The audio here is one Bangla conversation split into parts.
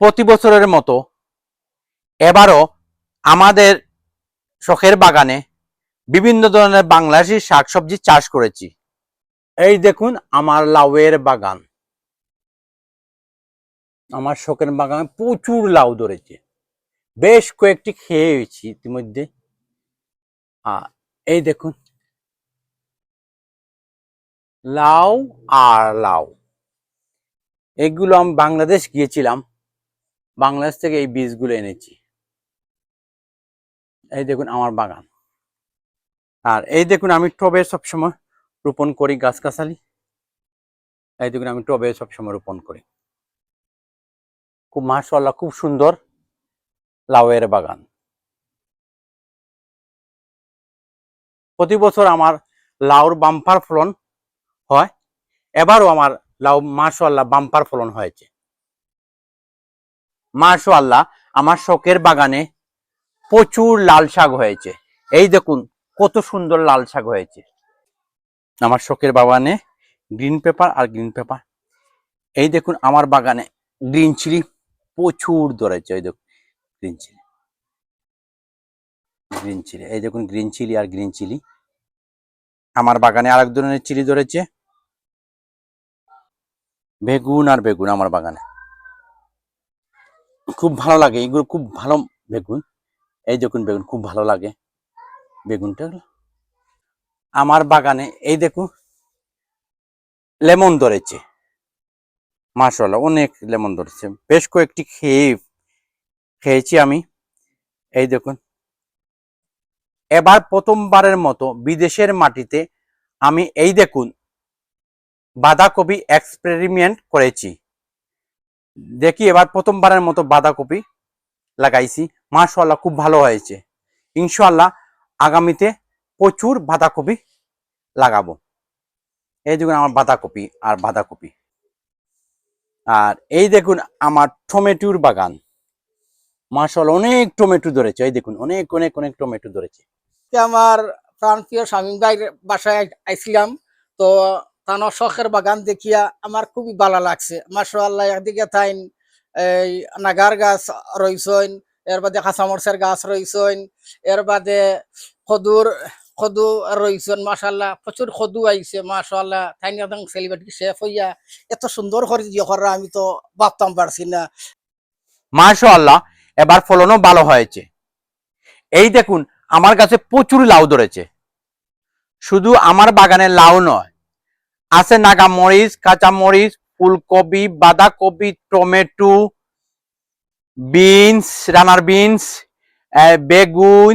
প্রতি বছরের মতো এবারও আমাদের শখের বাগানে বিভিন্ন ধরনের বাংলাদেশি শাকসবজি চাষ করেছি। এই দেখুন আমার লাউয়ের বাগান। আমার শখের বাগানে প্রচুর লাউ ধরেছে। বেশ কয়েকটি খেয়েছি ইতিমধ্যে। আর এই দেখুন। লাউ আর লাউ। এগুলো আমি বাংলাদেশ গিয়েছিলাম। বাংলাদেশ থেকে এই বীজগুলো এনেছি। এই দেখুন আমার বাগান। আর এই দেখুন আমি টবে সবসময় রোপণ করি গাছগাছালি। এই দেখুন আমি টবে সবসময় রোপণ করি। খুব মাশাআল্লাহ, খুব সুন্দর লাউয়ের বাগান। প্রতি বছর আমার লাউর বাম্পার ফলন হয়। এবারও আমার লাউ মাশাআল্লাহ বাম্পার ফলন হয়েছে। মাশাআল্লাহ, আমার শখের বাগানে প্রচুর লাল শাক হয়েছে। এই দেখুন, কত সুন্দর লাল শাক হয়েছে। আমার শখের বাগানে গ্রিন পেপার আর গ্রিন পেপার এই দেখুন, আমার বাগানে গ্রিন চিলি প্রচুর ধরেছে, এই দেখুন গ্রিন চিলি গ্রিন চিলি এই দেখুন গ্রিন চিলি আর গ্রিন চিলি আমার বাগানে আরেক ধরনের চিলি ধরেছে। বেগুন আর বেগুন আমার বাগানে। খুব ভালো লাগে, এগুলো খুব ভালো বেগুন। এই দেখুন বেগুন, খুব ভালো লাগে। বেগুনটা আমার বাগানে, এই দেখুন, লেমন ধরেছে। মাশাআল্লাহ, অনেক লেমন ধরেছে। বেশ কয়েকটি খেয়ে, খেয়েছি আমি। এই দেখুন, এবার প্রথমবারের মতো বিদেশের মাটিতে আমি এই দেখুন, বাঁধাকপি এক্সপেরিমেন্ট করেছি। দেখি এবার প্রথমবারের মতো বাঁধাকপি লাগাইছি। মাশাআল্লাহ, খুব ভালো হয়েছে। ইনশাল্লাহ আগামীতে প্রচুর বাঁধাকপি লাগাবো। এই দেখুন আমার বাঁধাকপি আর বাঁধাকপি। আর এই দেখুন আমার টমেটোর বাগান। মাশাআল্লাহ, অনেক টমেটো ধরেছে। এই দেখুন, অনেক অনেক অনেক টমেটো ধরেছে। আমার প্রাণপ্রিয় স্বামী ভাইয়ের বাসায় আইছিলাম। তো তানোর শখের বাগান দেখিয়া আমার খুবই ভালো লাগছে। মাশাআল্লাহ, একদিকে তাইন এই নাগার গাছ রইছেন, এর বাদে কাঁচামরচের গাছ রইছেন, এর বাদে খদুর, খদু রইছেন, মাশাআল্লাহ, প্রচুর খদু আইছে, মাশাআল্লাহ তাইন একদম সেলিব্রিটি শেফ হইয়া এত সুন্দর করে দিয়ে করা আমি তো ভাবতাম পারছি না। মাশাআল্লাহ, এবার ফলনও ভালো হয়েছে। এই দেখুন, আমার কাছে প্রচুর লাউ ধরেছে। শুধু আমার বাগানে লাউ নয় আছে নাগা মরিচ কাঁচা মরিচ ফুলকপি, বাঁধাকপি, টমেটো, বিনস, রানার বিনস বেগুন,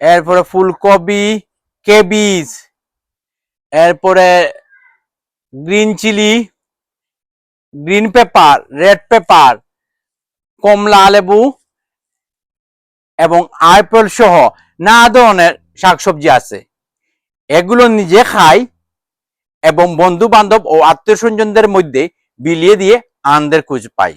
এরপরে ফুলকপি, কেবিজ, এরপরে green chilli, green pepper, red pepper, কমলা লেবু এবং আইপল সহ নানা ধরনের শাকসবজি আছে। এগুলো নিজে খাই এবং বন্ধু বান্ধব ও আত্মীয় স্বজনদের মধ্যে বিলিয়ে দিয়ে আনন্দের খোঁজ পাই।